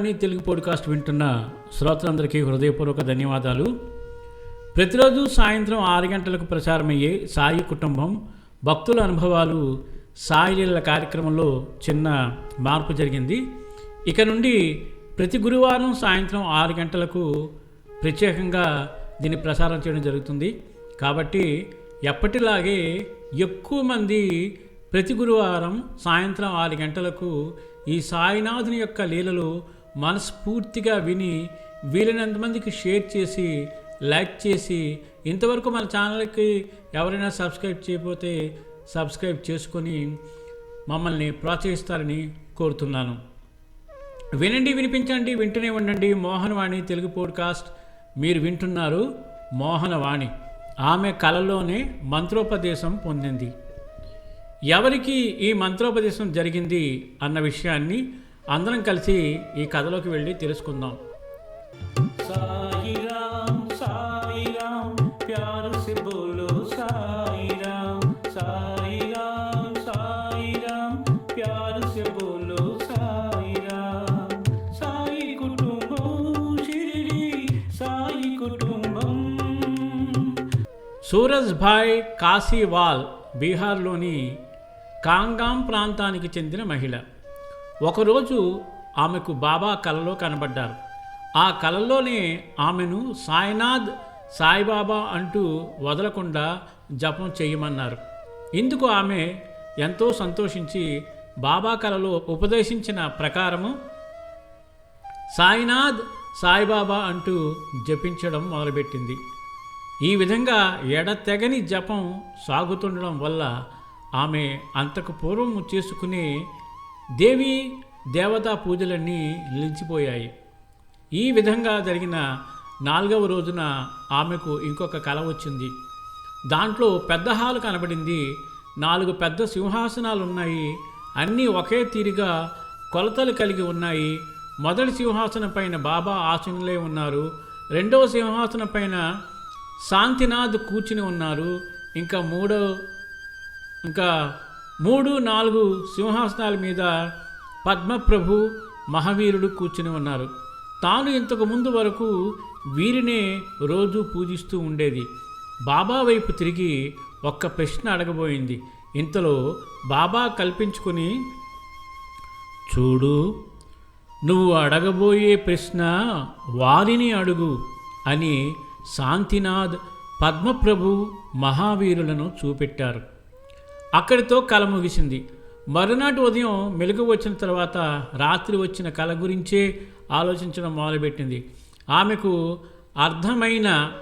వాణి Telugu podcast వింటున్న శ్రోతలందరికీ హృదయపూర్వక ధన్యవాదాలు. ప్రతిరోజు సాయంత్రం ఆరు గంటలకు ప్రసారమయ్యే సాయి కుటుంబం భక్తుల అనుభవాలు సాయిలీల కార్యక్రమంలో చిన్న మార్పు జరిగింది. ఇక నుండి ప్రతి గురువారం సాయంత్రం ఆరు గంటలకు ప్రత్యేకంగా దీన్ని ప్రసారం చేయడం జరుగుతుంది. కాబట్టి ఎప్పటిలాగే ఎక్కువ మంది ప్రతి గురువారం సాయంత్రం ఆరు గంటలకు ఈ సాయినాథుని యొక్క లీలలు మనస్ఫూర్తిగా విని వీలైనంత మందికి షేర్ చేసి లైక్ చేసి ఇంతవరకు మన ఛానల్కి ఎవరైనా సబ్స్క్రైబ్ చేయకపోతే సబ్స్క్రైబ్ చేసుకొని మమ్మల్ని ప్రోత్సహిస్తారని కోరుతున్నాను. వినండి వినిపించండి వింటూనే ఉండండి. మోహనవాణి తెలుగు పోడ్కాస్ట్. మీరు వింటున్నారు మోహనవాణి. ఆమె కళలోనే మంత్రోపదేశం పొందింది. ఎవరికి ఈ మంత్రోపదేశం జరిగింది అన్న విషయాన్ని అందరం కలిసి ఈ కథలోకి వెళ్ళి తెలుసుకుందాం. సూరజ్ భాయ్ కాశీవాల్ బీహార్లోని కాంగాం ప్రాంతానికి చెందిన మహిళ. ఒకరోజు ఆమెకు బాబా కలలో కనబడ్డారు. ఆ కలలోనే ఆమెను సాయినాథ్ సాయిబాబా అంటూ వదలకుండా జపం చేయమన్నారు. ఇందుకు ఆమె ఎంతో సంతోషించి బాబా కలలో ఉపదేశించిన ప్రకారము సాయినాథ్ సాయిబాబా అంటూ జపించడం మొదలుపెట్టింది. ఈ విధంగా ఎడతెగని జపం సాగుతుండడం వల్ల ఆమె అంతకు పూర్వం చేసుకునే దేవి దేవతా పూజలన్నీ నిలిచిపోయాయి. ఈ విధంగా జరిగిన నాలుగవ రోజున ఆమెకు ఇంకొక కల వచ్చింది. దాంట్లో పెద్ద హాలు కనబడింది. నాలుగు పెద్ద సింహాసనాలు ఉన్నాయి అన్నీ ఒకే తీరుగా కొలతలు కలిగి ఉన్నాయి. మొదటి సింహాసనం పైన బాబా ఆసనులే ఉన్నారు. రెండవ సింహాసనం పైన శాంతినాథ్ కూర్చుని ఉన్నారు. ఇంకా మూడో ఇంకా మూడు నాలుగు సింహాసనాల మీద పద్మప్రభు మహావీరుడు కూర్చుని ఉన్నారు. తాను ఇంతకు ముందు వరకు వీరినే రోజు పూజిస్తూ ఉండేది. బాబా వైపు తిరిగి ఒక్క ప్రశ్న అడగబోయింది. ఇంతలో బాబా కల్పించుకుని చూడు నువ్వు అడగబోయే ప్రశ్న వారిని అడుగు అని శాంతినాథ్ పద్మప్రభు మహావీరులను చూపెట్టారు. అక్కడితో కల ముగిసింది. మరునాటి ఉదయం మెలుగు వచ్చిన తర్వాత రాత్రి వచ్చిన కళ గురించే ఆలోచించడం మొదలుపెట్టింది. ఆమెకు అర్థమైన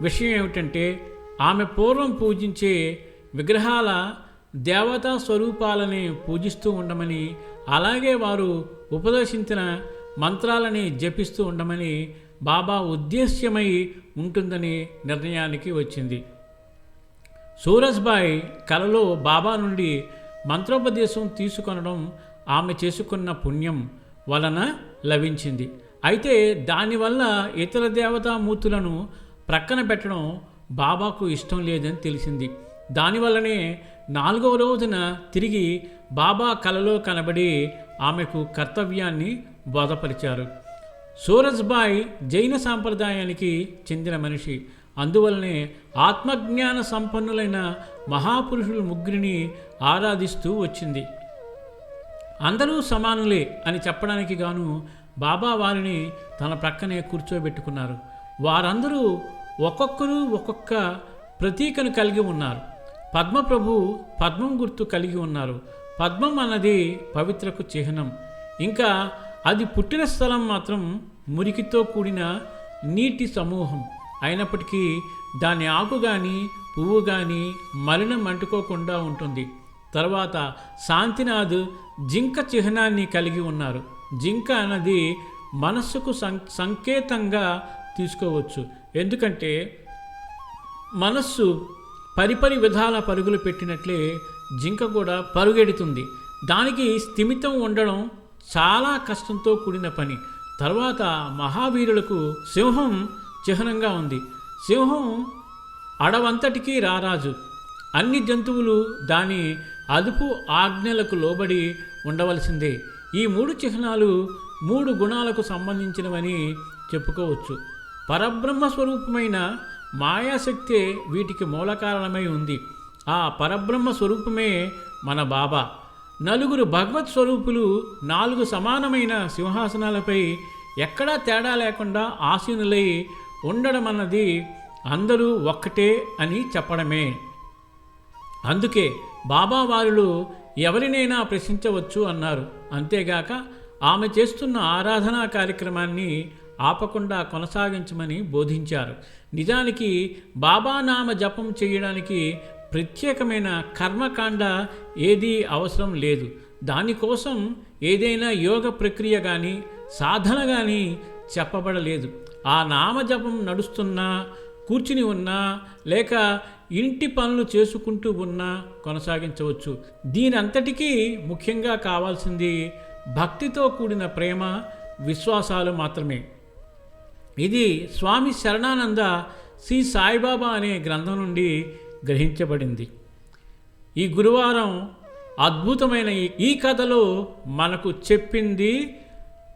విషయం ఏమిటంటే ఆమె పూర్వం పూజించే విగ్రహాల దేవతా స్వరూపాలని పూజిస్తూ ఉండమని అలాగే వారు ఉపదేశించిన మంత్రాలని జపిస్తూ ఉండమని బాబా ఉద్దేశ్యమై ఉంటుందని నిర్ణయానికి వచ్చింది. సూరజ్బాయ్ కలలో బాబా నుండి మంత్రోపదేశం తీసుకొనడం ఆమె చేసుకున్న పుణ్యం వలన లభించింది. అయితే దానివల్ల ఇతర దేవతామూర్తులను ప్రక్కన పెట్టడం బాబాకు ఇష్టం లేదని తెలిసింది. దానివల్లనే నాలుగవ రోజున తిరిగి బాబా కలలో కనబడి ఆమెకు కర్తవ్యాన్ని బోధపరిచారు. సూరజ్బాయ్ జైన సాంప్రదాయానికి చెందిన మనిషి. అందువలనే ఆత్మజ్ఞాన సంపన్నులైన మహాపురుషులు ముగ్గురిని ఆరాధిస్తూ వచ్చింది. అందరూ సమానులే అని చెప్పడానికి గాను బాబా వారిని తన ప్రక్కనే కూర్చోబెట్టుకున్నారు. వారందరూ ఒక్కొక్కరు ఒక్కొక్క ప్రతీకను కలిగి ఉన్నారు. పద్మప్రభు పద్మం గుర్తు కలిగి ఉన్నారు. పద్మం అన్నది పవిత్రకు చిహ్నం. ఇంకా అది పుట్టిన స్థలం మాత్రం మురికితో కూడిన నీటి సమూహం. అయినప్పటికీ దాని ఆకు కానీ పువ్వు కానీ మలినం అంటుకోకుండా ఉంటుంది. తర్వాత శాంతినాథ్ జింక చిహ్నాన్ని కలిగి ఉన్నారు. జింక అన్నది మనస్సుకు సం సంకేతంగా తీసుకోవచ్చు. ఎందుకంటే మనస్సు పరిపరి విధాల పరుగులు పెట్టినట్లే జింక కూడా పరుగెడుతుంది. దానికి స్థిమితం ఉండడం చాలా కష్టంతో కూడిన పని. తర్వాత మహావీరులకు సింహం చిహ్నంగా ఉంది. సింహం అడవంతటికీ రారాజు. అన్ని జంతువులు దాని అదుపు ఆజ్ఞలకు లోబడి ఉండవలసిందే. ఈ మూడు చిహ్నాలు మూడు గుణాలకు సంబంధించినవని చెప్పుకోవచ్చు. పరబ్రహ్మ స్వరూపమైన మాయాశక్తే వీటికి మూల కారణమై ఉంది. ఆ పరబ్రహ్మ స్వరూపమే మన బాబా. నలుగురు భగవత్ స్వరూపులు నాలుగు సమానమైన సింహాసనాలపై ఎక్కడా తేడా లేకుండా ఆసీనులై ఉండడం అన్నది అందరూ ఒక్కటే అని చెప్పడమే. అందుకే బాబా వారిలో ఎవరినైనా ప్రశ్నించవచ్చు అన్నారు. అంతేగాక ఆమె చేస్తున్న ఆరాధనా కార్యక్రమాన్ని ఆపకుండా కొనసాగించమని బోధించారు. నిజానికి బాబా నామ జపం చేయడానికి ప్రత్యేకమైన కర్మకాండ ఏదీ అవసరం లేదు. దానికోసం ఏదైనా యోగ ప్రక్రియ కానీ సాధన కానీ చెప్పబడలేదు. ఆ నామజపం నడుస్తున్నా కూర్చుని ఉన్నా లేక ఇంటి పనులు చేసుకుంటూ ఉన్నా కొనసాగించవచ్చు. దీనంతటికీ ముఖ్యంగా కావాల్సింది భక్తితో కూడిన ప్రేమ విశ్వాసాలు మాత్రమే. ఇది స్వామి శరణానంద శ్రీ సాయిబాబా అనే గ్రంథం నుండి గ్రహించబడింది. ఈ గురువారం అద్భుతమైన ఈ- ఈ కథలో మనకు చెప్పింది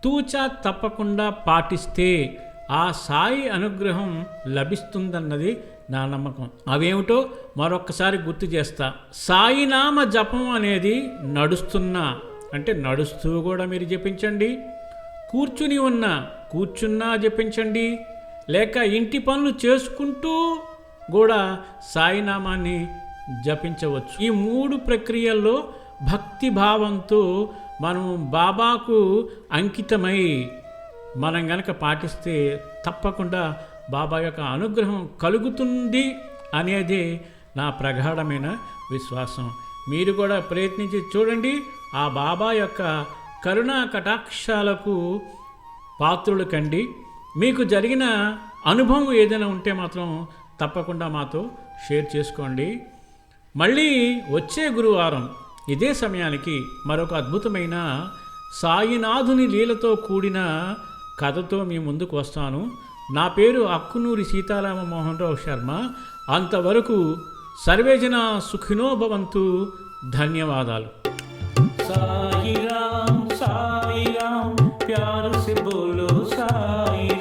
తూచా తప్పకుండా పాటిస్తే ఆ సాయి అనుగ్రహం లభిస్తుందన్నది నా నమ్మకం. అవేమిటో మరొక్కసారి గుర్తు చేస్తా. సాయినామ జపం అనేది నడుస్తున్నా అంటే నడుస్తూ కూడా మీరు జపించండి. కూర్చుని ఉన్న కూర్చున్నా జపించండి. లేక ఇంటి పనులు చేసుకుంటూ కూడా సాయినామాన్ని జపించవచ్చు. ఈ మూడు ప్రక్రియల్లో భక్తి భావంతో మనం బాబాకు అంకితమై మనం గనక పాటిస్తే తప్పకుండా బాబా యొక్క అనుగ్రహం కలుగుతుంది అనేది నా ప్రగాఢమైన విశ్వాసం. మీరు కూడా ప్రయత్నించి చూడండి ఆ బాబా యొక్క కరుణా కటాక్షాలకు పాత్రులు కండి. మీకు జరిగిన అనుభవం ఏదైనా ఉంటే మాత్రం తప్పకుండా మాతో షేర్ చేసుకోండి. మళ్ళీ వచ్చే గురువారం ఇదే సమయానికి మరొక అద్భుతమైన సాయినాథుని లీలతో కూడిన కథతో మీ ముందుకు వస్తాను. నా పేరు అక్కునూరి సీతారామ మోహన్ రావు శర్మ. అంతవరకు సర్వేజన సుఖినో భవంతు. ధన్యవాదాలు. సాయి రామ్ ప్యారు సాయి